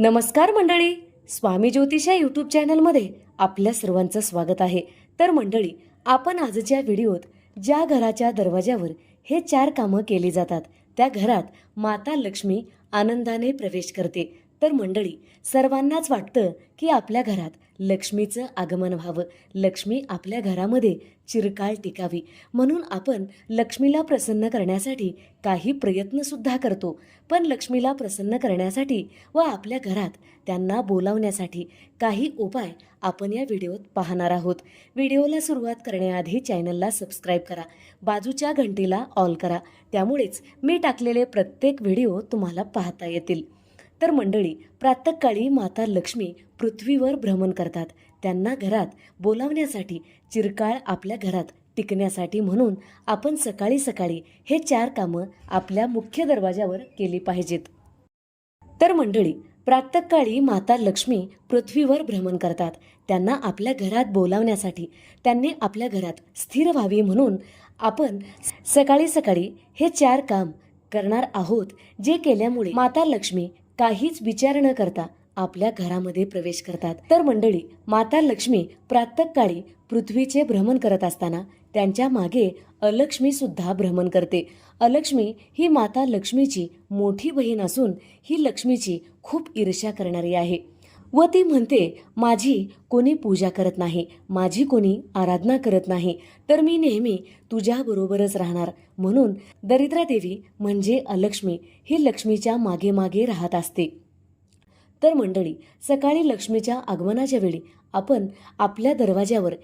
नमस्कार मंडळी. स्वामी ज्योतिषा यूट्यूब चॅनलमध्ये आपल्या सर्वांचं स्वागत आहे. तर मंडळी आपण आजच्या व्हिडिओत ज्या घराच्या दरवाजावर हे चार कामं केली जातात त्या घरात माता लक्ष्मी आनंदाने प्रवेश करते. तर मंडळी सर्वांनाच वाटतं की आपल्या घरात लक्ष्मीचं आगमन व्हावं. लक्ष्मी आपल्या घरामध्ये चिरकाळ टिकावी. म्हणून आपण लक्ष्मीला प्रसन्न करण्यासाठी काही प्रयत्नसुद्धा करतो. पण लक्ष्मीला प्रसन्न करण्यासाठी व आपल्या घरात त्यांना बोलावण्यासाठी काही उपाय आपण या व्हिडिओत पाहणार आहोत. व्हिडिओला सुरुवात करण्याआधी चॅनलला सबस्क्राईब करा. बाजूच्या घंटीला ऑल करा. त्यामुळेच मी टाकलेले प्रत्येक व्हिडिओ तुम्हाला पाहता येतील. तर मंडळी प्रातकाळी माता लक्ष्मी पृथ्वीवर भ्रमण करतात. त्यांना घरात बोलावण्यासाठी चिरकाळ आपल्या घरात टिकण्यासाठी म्हणून आपण सकाळी सकाळी हे चार कामं आपल्या मुख्य दरवाजावर केली पाहिजेत. तर मंडळी प्रातःकाळी माता लक्ष्मी पृथ्वीवर भ्रमण करतात. त्यांना आपल्या घरात बोलावण्यासाठी त्यांनी आपल्या घरात स्थिर व्हावी म्हणून आपण सकाळी सकाळी हे चार काम करणार आहोत जे केल्यामुळे माता लक्ष्मी काहीच विचार न करता आपल्या घरामध्ये प्रवेश करतात. तर मंडळी माता लक्ष्मी प्रातःकाळी पृथ्वीचे भ्रमण करत असताना त्यांच्या मागे अलक्ष्मी सुद्धा भ्रमण करते. अलक्ष्मी ही माता लक्ष्मीची मोठी बहीण असून ही लक्ष्मीची खूप ईर्ष्या करणारी आहे. व ती म्हणते माझी कोणी पूजा करत नाही माझी कोणी आराधना करत नाही तर मी नेहमी तुझ्याबरोबरच राहणार. म्हणून दरिद्रा देवी म्हणजे अलक्ष्मी ही लक्ष्मीच्या मागे मागे राहत असते. तर मंडळी सकाळी लक्ष्मीच्या आगमनाच्या वेळी आपण आपल्या दरवाज्यावर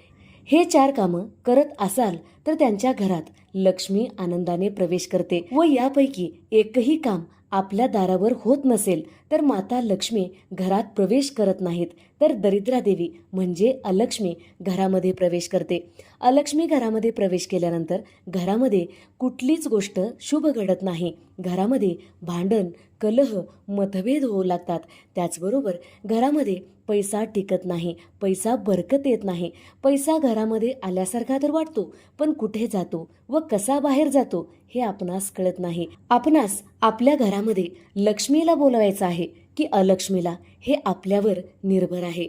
हे चार कामं करत असाल तर त्यांच्या घरात लक्ष्मी आनंदाने प्रवेश करते व यापैकी एकही काम आपल्या दारावर होत नसेल तर माता लक्ष्मी घरात प्रवेश करत नाहीत. तर दरिद्रा देवी म्हणजे अलक्ष्मी घरामध्ये प्रवेश करते. अलक्ष्मी घरामध्ये प्रवेश केल्यानंतर घरामध्ये कुठलीच गोष्ट शुभ घडत नाही. घरामध्ये भांडण कलह मतभेद होऊ लागतात. त्याचबरोबर घरामध्ये पैसा टिकत नाही पैसा बरकत येत नाही. पैसा घरामध्ये आल्यासारखा तर वाटतो पण कुठे जातो? व कसा बाहेर जातो हे आपणास कळत नाही. आपणास आपल्या घरामध्ये लक्ष्मीला बोलवायचं आहे की अलक्ष्मीला हे आपल्यावर निर्भर आहे.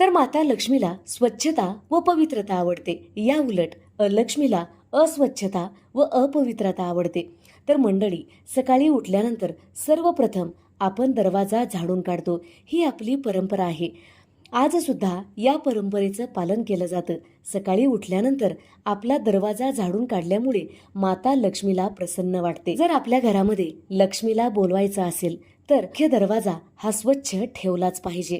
तर माता लक्ष्मीला स्वच्छता व पवित्रता आवडते. या उलट अलक्ष्मीला अस्वच्छता व अपवित्रता आवडते. तर मंडळी सकाळी उठल्यानंतर सर्वप्रथम आपण दरवाजा झाडून काढतो. ही आपली परंपरा आहे. आजसुद्धा या परंपरेचं पालन केलं जातं. सकाळी उठल्यानंतर आपला दरवाजा झाडून काढल्यामुळे माता लक्ष्मीला प्रसन्न वाटते. जर आपल्या घरामध्ये लक्ष्मीला बोलवायचं असेल तर मुख्य दरवाजा हा स्वच्छ ठेवलाच पाहिजे.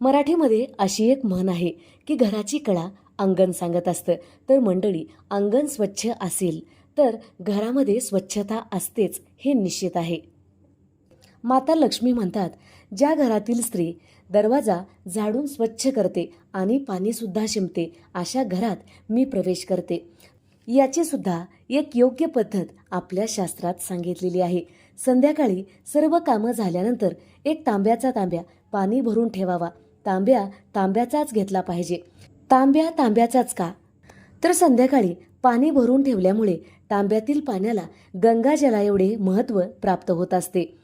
मराठीमध्ये अशी एक म्हण आहे की घराची कळा अंगण सांगत असतं. तर मंडळी अंगण स्वच्छ असेल तर घरामध्ये स्वच्छता असतेच हे निश्चित आहे माता लक्ष्मी म्हणतात ज्या घरातील स्त्री दरवाजा झाडून स्वच्छ करते आणि पाणीसुद्धा शिंपते. अशा घरात मी प्रवेश करते. याची सुद्धा एक योग्य पद्धत आपल्या शास्त्रात सांगितलेली आहे. संध्याकाळी सर्व कामं झाल्यानंतर एक तांब्याचा तांब्या पाणी भरून ठेवावा. तांब्या तांब्याचाच घेतला पाहिजे. तांब्या तांब्याचाच का? तर संध्याकाळी पाणी भरून ठेवल्यामुळे तांब्यातील पाण्याला गंगाजला एवढे महत्त्व प्राप्त होत असते.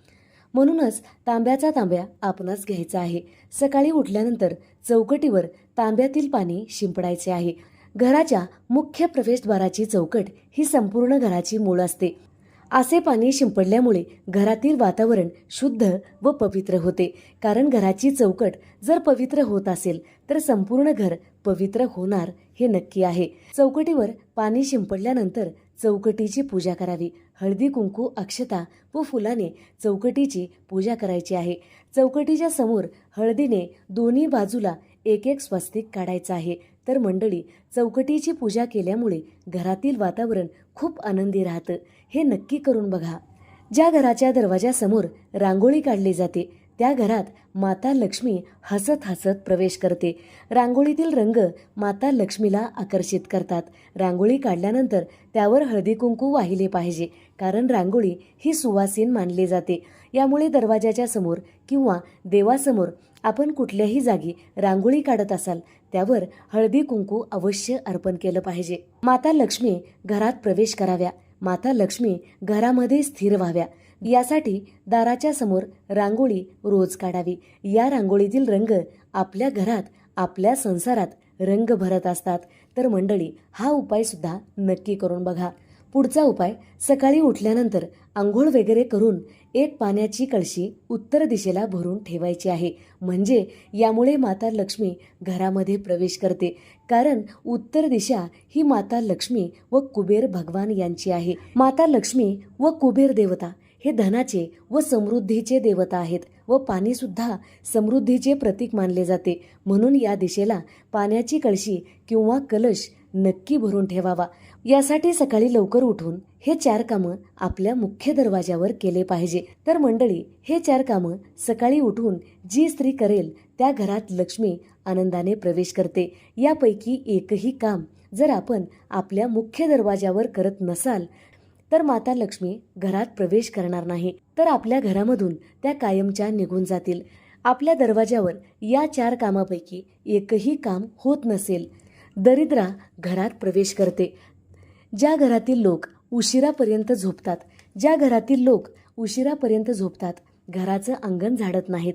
म्हणूनच तांब्याचा तांब्या आपणास घ्यायचा आहे. सकाळी उठल्यानंतर चौकटीवर तांब्यातील पाणी शिंपडायचे आहे. घराच्या मुख्य प्रवेशद्वाराची चौकट ही संपूर्ण घराची मूळ असते. असे पाणी शिंपडल्यामुळे घरातील वातावरण शुद्ध व पवित्र होते. कारण घराची चौकट जर पवित्र होत असेल तर संपूर्ण घर पवित्र होणार हे नक्की आहे. चौकटीवर पाणी शिंपडल्यानंतर चौकटीची पूजा करावी. हळदी कुंकू अक्षता व फुलाने चौकटीची पूजा करायची आहे. चौकटीच्या समोर हळदीने दोन्ही बाजूला एक एक स्वस्तिक काढायचं आहे. तर मंडळी चौकटीची पूजा केल्यामुळे घरातील वातावरण खूप आनंदी राहतं. हे नक्की करून बघा. ज्या घराच्या दरवाजासमोर रांगोळी काढली जाते त्या घरात माता लक्ष्मी हसत हसत प्रवेश करते. रांगोळीतील रंग माता लक्ष्मीला आकर्षित करतात. रांगोळी काढल्यानंतर त्यावर हळदी कुंकू वाहिले पाहिजे कारण रांगोळी ही सुवासीन मानली जाते. यामुळे दरवाजाच्या समोर किंवा देवासमोर आपण कुठल्याही जागी रांगोळी काढत असाल त्यावर हळदी कुंकू अवश्य अर्पण केलं पाहिजे. माता लक्ष्मी घरात प्रवेश कराव्या. माता लक्ष्मी घरामध्ये स्थिर व्हाव्या. यासाठी दाराच्या समोर रांगोळी रोज काढावी. या रांगोळीतील रंग आपल्या घरात आपल्या संसारात रंग भरत असतात. तर मंडळी हा उपाय सुद्धा नक्की करून बघा. पुढचा उपाय सकाळी उठल्यानंतर आंघोळ वगैरे करून एक पाण्याची कळशी उत्तर दिशेला भरून ठेवायची आहे. म्हणजे यामुळे माता लक्ष्मी घरामध्ये प्रवेश करते. कारण उत्तर दिशा ही माता लक्ष्मी व कुबेर भगवान यांची आहे. माता लक्ष्मी व कुबेर देवता हे धनाचे व समृद्धीचे देवता आहेत व पाणी सुद्धा समृद्धीचे प्रतीक मानले जाते. म्हणून या दिशेला पाण्याची कळशी किंवा कलश नक्की भरून ठेवावा. यासाठी सकाळी लवकर उठून हे चार कामं आपल्या मुख्य दरवाजावर केले पाहिजे. तर मंडळी हे चार कामं सकाळी उठून जी स्त्री करेल त्या घरात लक्ष्मी आनंदाने प्रवेश करते. यापैकी एकही काम जर आपण आपल्या मुख्य दरवाजावर करत नसाल तर माता लक्ष्मी घरात प्रवेश करणार नाही. तर आपल्या घरामधून त्या कायमच्या निघून जातील. आपल्या दरवाजावर या चार कामापैकी एकही काम होत नसेल दरिद्रा घरात प्रवेश करते. ज्या घरातील लोक उशिरापर्यंत झोपतात ज्या घरातील लोक उशिरापर्यंत झोपतात घराचं अंगण झाडत नाहीत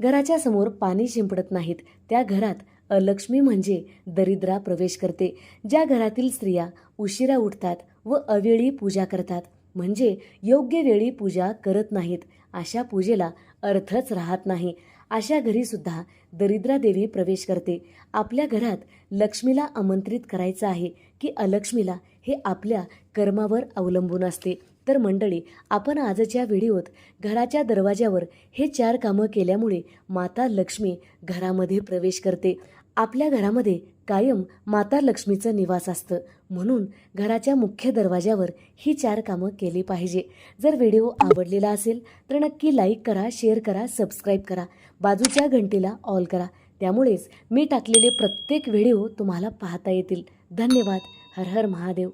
घराच्या समोर पाणी शिंपडत नाहीत त्या घरात अलक्ष्मी म्हणजे दरिद्रा प्रवेश करते. ज्या घरातील स्त्रिया उशिरा उठतात व अवेळी पूजा करतात म्हणजे योग्य वेळी पूजा करत नाहीत अशा पूजेला अर्थच राहत नाही. अशा घरीसुद्धा दरिद्रा देवी प्रवेश करते. आपल्या घरात लक्ष्मीला आमंत्रित करायचं आहे की अलक्ष्मीला हे आपल्या कर्मावर अवलंबून असते. तर मंडळी आपण आजच्या व्हिडिओत घराच्या दरवाज्यावर हे चार कामं केल्यामुळे माता लक्ष्मी घरामध्ये प्रवेश करते. आपल्या घरामध्ये कायम माता लक्ष्मीचं निवास असतं. म्हणून घराच्या मुख्य दरवाज्यावर ही चार कामं केली पाहिजे. जर व्हिडिओ आवडलेला असेल तर नक्की लाईक करा शेअर करा सबस्क्राईब करा. बाजूच्या घंटीला ऑल करा. त्यामुळेच मी टाकलेले प्रत्येक व्हिडिओ तुम्हाला पाहता येतील. धन्यवाद. हर हर महादेव.